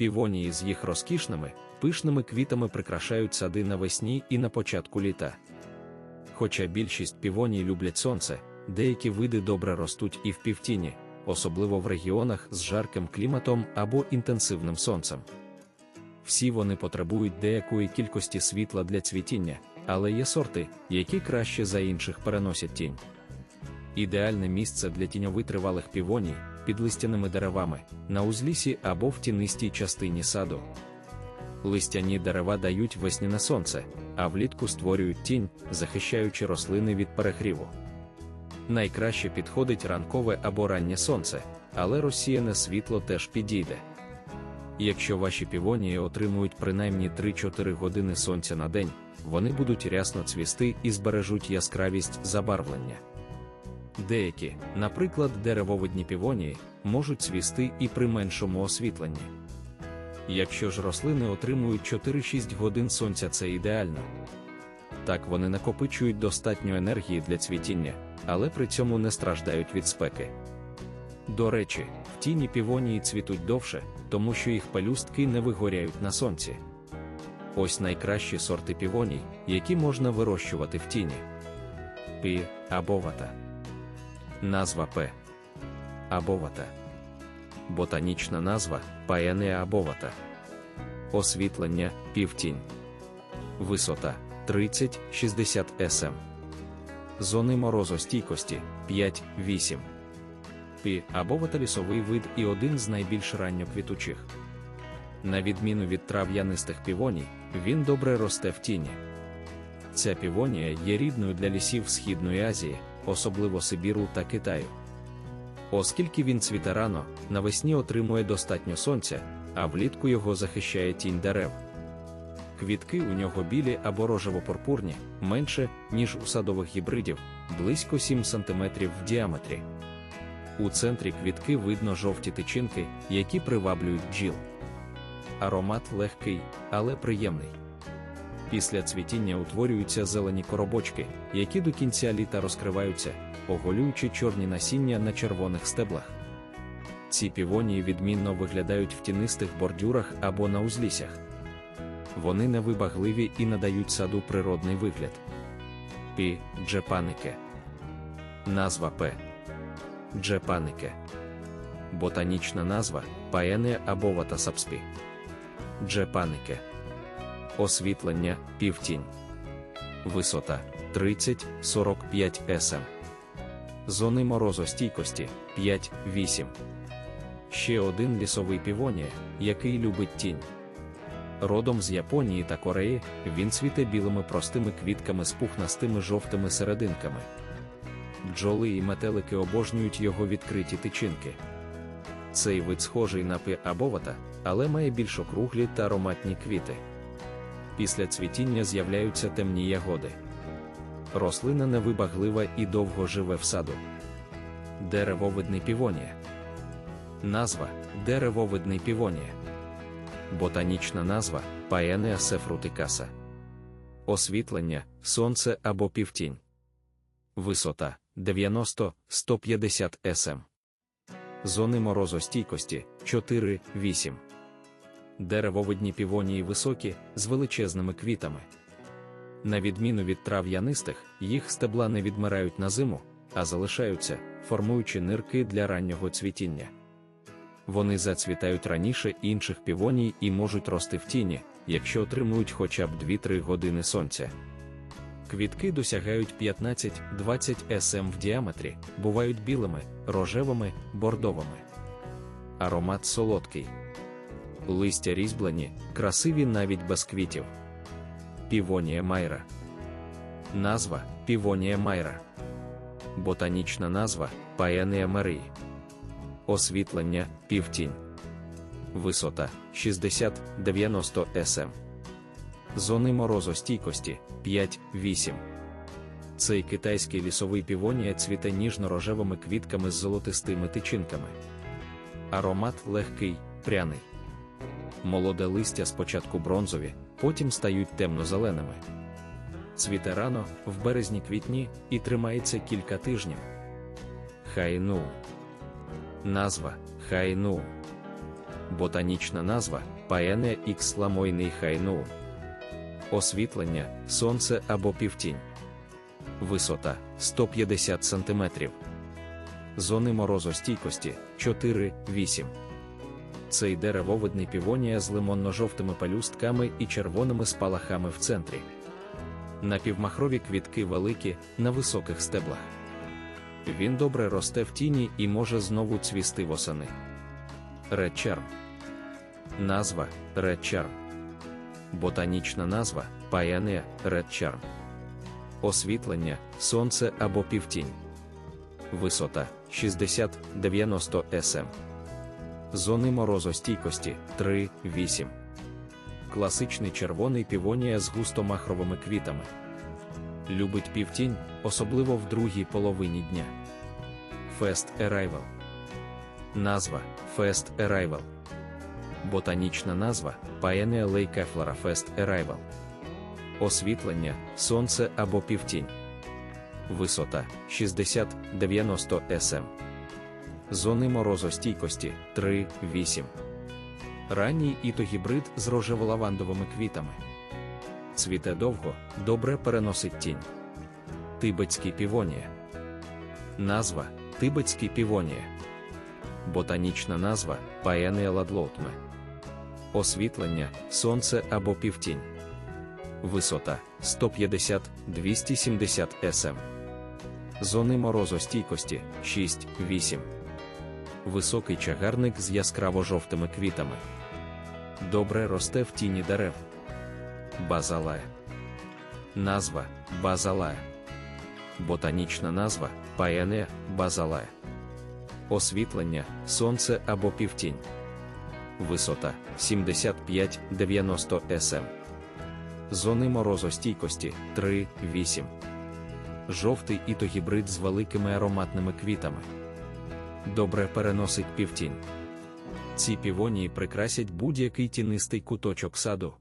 Півонії з їх розкішними, пишними квітами прикрашають сади навесні і на початку літа. Хоча більшість півоній люблять сонце, деякі види добре ростуть і в півтіні, особливо в регіонах з жарким кліматом або інтенсивним сонцем. Всі вони потребують деякої кількості світла для цвітіння, але є сорти, які краще за інших переносять тінь. Ідеальне місце для тіньовитривалих півоній під листяними деревами, на узлісі або в тінистій частині саду. Листяні дерева дають весняне сонце, а влітку створюють тінь, захищаючи рослини від перегріву. Найкраще підходить ранкове або раннє сонце, але розсіяне світло теж підійде. Якщо ваші півонії отримують принаймні 3-4 години сонця на день, вони будуть рясно цвісти і збережуть яскравість забарвлення. Деякі, наприклад, деревовидні півонії, можуть цвісти і при меншому освітленні. Якщо ж рослини отримують 4-6 годин сонця, це ідеально. Так вони накопичують достатньо енергії для цвітіння, але при цьому не страждають від спеки. До речі, в тіні півонії цвітуть довше, тому що їх пелюстки не вигоряють на сонці. Ось найкращі сорти півоній, які можна вирощувати в тіні. Пі абовата. Назва П. Абовата. Ботанічна назва Паенеа абовата. Освітлення півтінь. Висота 30-60 см. Зони морозостійкості 5-8. Пі абовата лісовий вид і один з найбільш ранньоквітучих. На відміну від трав'янистих півоній, він добре росте в тіні. Ця півонія є рідною для лісів Східної Азії, особливо Сибіру та Китаю. Оскільки він цвіте рано, навесні отримує достатньо сонця, а влітку його захищає тінь дерев. Квітки у нього білі або рожево-пурпурні, менше, ніж у садових гібридів, близько 7 см в діаметрі. У центрі квітки видно жовті тичинки, які приваблюють бджіл. Аромат легкий, але приємний. Після цвітіння утворюються зелені коробочки, які до кінця літа розкриваються, оголюючи чорні насіння на червоних стеблах. Ці півонії відмінно виглядають в тінистих бордюрах або на узліссях. Вони невибагливі і надають саду природний вигляд. Пі джепанике. Назва П. Джепанике. Ботанічна назва Паене або ватасапспі. Джепанике. Освітлення півтінь. Висота 30-45 см. Зони морозостійкості 5-8. Ще один лісовий півонія, який любить тінь. Родом з Японії та Кореї, він цвіте білими простими квітками з пухнастими жовтими серединками. Бджоли і метелики обожнюють його відкриті тичинки. Цей вид схожий на пи абовата, але має більш округлі та ароматні квіти. Після цвітіння з'являються темні ягоди. Рослина невибаглива і довго живе в саду. Деревовидний півонія. Назва деревовидний півонія. Ботанічна назва Paenea сефрутикаса. Освітлення, сонце або півтінь. Висота 90-150 см. Зони морозостійкості 4-8. Деревовидні півонії високі, з величезними квітами. На відміну від трав'янистих, їх стебла не відмирають на зиму, а залишаються, формуючи нирки для раннього цвітіння. Вони зацвітають раніше інших півоній і можуть рости в тіні, якщо отримують хоча б 2-3 години сонця. Квітки досягають 15-20 см в діаметрі, бувають білими, рожевими, бордовими. Аромат солодкий. Листя різьблені, красиві навіть без квітів. Півонія майра. Назва Півонія майра. Ботанічна назва Паенія Марії. Освітлення півтінь. Висота 60-90 см. Зони морозостійкості 5-8. Цей китайський лісовий півонія цвіте ніжно-рожевими квітками з золотистими тичинками. Аромат легкий, пряний. Молоде листя спочатку бронзові, потім стають темно-зеленими. Цвіте рано, в березні-квітні і тримається кілька тижнів. Хайну. Назва Хайну. Ботанічна назва Paenea X ламойний хайнуун. Освітлення, сонце або півтінь. Висота 150 см. Зони морозостійкості 4-8. Цей деревовидний півонія з лимонно-жовтими пелюстками і червоними спалахами в центрі. Напівмахрові квітки великі на високих стеблах. Він добре росте в тіні і може знову цвісти восени. Red Назва Red Ботанічна назва Paenea Red Освітлення, сонце або півтінь. Висота 60-90 см. Зони морозостійкості 3-8. Класичний червоний півонія з густомахровими квітами. Любить півтінь, особливо в другій половині дня. Fast Arrival. Назва Fast Arrival. Ботанічна назва Paenea Leiceflora Fast Arrival. Освітлення, сонце або півтінь. Висота 60-90 см. Зони морозостійкості 3-8. Ранній ітогібрид з рожево-лавандовими квітами. Цвіте довго, добре переносить тінь. Тибетський півонія. Назва Тибетський півонія. Ботанічна назва Paenea ладлоутме. Освітлення, сонце або півтінь. Висота 150-270 см. Зони морозостійкості 6-8. Високий чагарник з яскраво-жовтими квітами. Добре росте в тіні дерев. Базалая. Назва Базалая. Ботанічна назва Paenea базалая. Освітлення, сонце або півтінь. Висота 75-90 см. Зони морозостійкості 3-8. Жовтий ітогібрид з великими ароматними квітами. Добре переносить півтінь. Ці півонії прикрасять будь-який тінистий куточок саду.